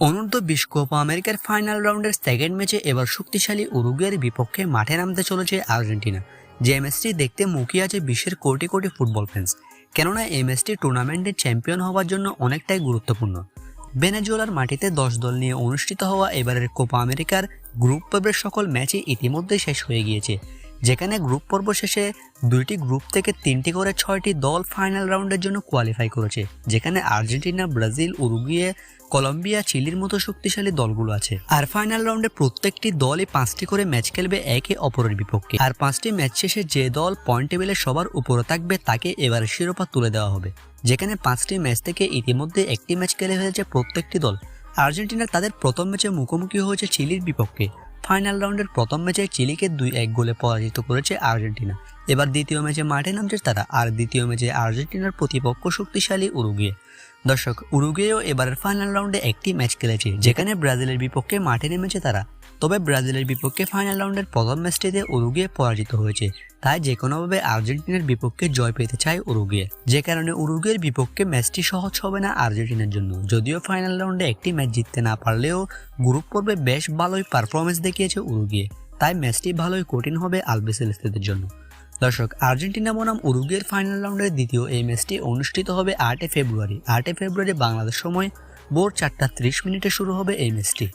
অনূর্ধ্ব বিশ কোপা আমেরিকার ফাইনাল রাউন্ডের সেকেন্ড ম্যাচে এবার শক্তিশালী উরুগুয়ের বিপক্ষে মাঠে নামতে চলেছে আর্জেন্টিনা। যে ম্যাচটি দেখতে মুখিয়ে আছে বিশ্বের কোটি কোটি ফুটবল ফ্যান্স কেননা এই ম্যাচটি টুর্নামেন্টের চ্যাম্পিয়ন হওয়ার জন্য অনেকটাই গুরুত্বপূর্ণ। বেনেজুয়েলার মাটিতে দশ দল নিয়ে অনুষ্ঠিত হওয়া এবারের কোপা আমেরিকার গ্রুপ পর্বের সকল ম্যাচই ইতিমধ্যেই শেষ হয়ে গিয়েছে। যেখানে গ্রুপ পর্ব শেষে দুইটি গ্রুপ থেকে তিনটি করে ছয়টি দল ফাইনাল রাউন্ডের জন্য কোয়ালিফাই করেছে, যেখানে আর্জেন্টিনা, ব্রাজিল, উরুগুয়ে, কলম্বিয়া, চিলির মতো শক্তিশালী দলগুলো আছে। আর ফাইনাল রাউন্ডে প্রত্যেকটি দলই পাঁচটি করে ম্যাচ খেলবে একে অপরের বিপক্ষে। আর পাঁচটি ম্যাচ শেষে যে দল পয়েন্ট টেবিলে সবার উপরে থাকবে, তাকে এবার শিরোপা তুলে দেওয়া হবে। যেখানে পাঁচটি ম্যাচ থেকে ইতিমধ্যে একটি ম্যাচ খেলে ফেলেছে প্রত্যেকটি দল। আর্জেন্টিনা তাদের প্রথম ম্যাচে মুখোমুখি হয়েছে চিলির বিপক্ষে। ফাইনাল রাউন্ডের প্রথম ম্যাচে চিলিকে দুই এক গোলে পরাজিত করেছে আর্জেন্টিনা। এবার দ্বিতীয় ম্যাচে মাঠে নামছে তারা, আর দ্বিতীয় ম্যাচে আর্জেন্টিনার প্রতিপক্ষ শক্তিশালী উরুগুয়ে। দর্শক, উরুগুয়েও এবারের ফাইনাল রাউন্ডে একটি ম্যাচ খেলেছে, যেখানে ব্রাজিলের বিপক্ষে মাঠে নেমেছে তারা। তবে ব্রাজিলের বিপক্ষে ফাইনাল রাউন্ডের প্রথম ম্যাচটিতে উরুগুয়ে পরাজিত হয়েছে। তাই যে কোনোভাবে আর্জেন্টিনার বিপক্ষে জয় পেতে চায় উরুগুয়ে। যে কারণে উরুগুয়ের বিপক্ষে ম্যাচটি সহজ হবে না আর্জেন্টিনার জন্য। যদিও ফাইনাল রাউন্ডে একটি ম্যাচ জিততে না পারলেও গ্রুপ পর্বে বেশ ভালোই পারফরমেন্স দেখিয়েছে উরুগুয়ে। তাই ম্যাচটি ভালোই কঠিন হবে আলবেসেলেস্তেদের জন্য। দর্শক, আর্জেন্টিনা বনাম উরুগুয়ের ফাইনাল রাউন্ডের দ্বিতীয় এই ম্যাচটি অনুষ্ঠিত হবে আটই ফেব্রুয়ারি। আটই ফেব্রুয়ারি বাংলাদেশ সময় ভোর চারটা ত্রিশ মিনিটে শুরু হবে এই ম্যাচটি।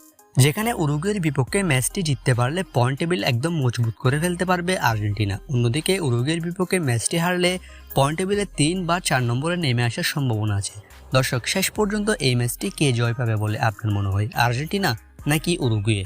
যেখানে উরুগুয়ের বিপক্ষে ম্যাচটি জিততে পারলে পয়েন্ট টেবিল একদম মজবুত করে ফেলতে পারবে আর্জেন্টিনা। অন্যদিকে উরুগুয়ের বিপক্ষে ম্যাচটি হারলে পয়েন্ট টেবিলে তিন বা চার নম্বরে নেমে আসার সম্ভাবনা আছে। দর্শক, শেষ পর্যন্ত এই ম্যাচটি কে জয় পাবে বলে আপনার মনে হয়, আর্জেন্টিনা নাকি উরুগুয়ে?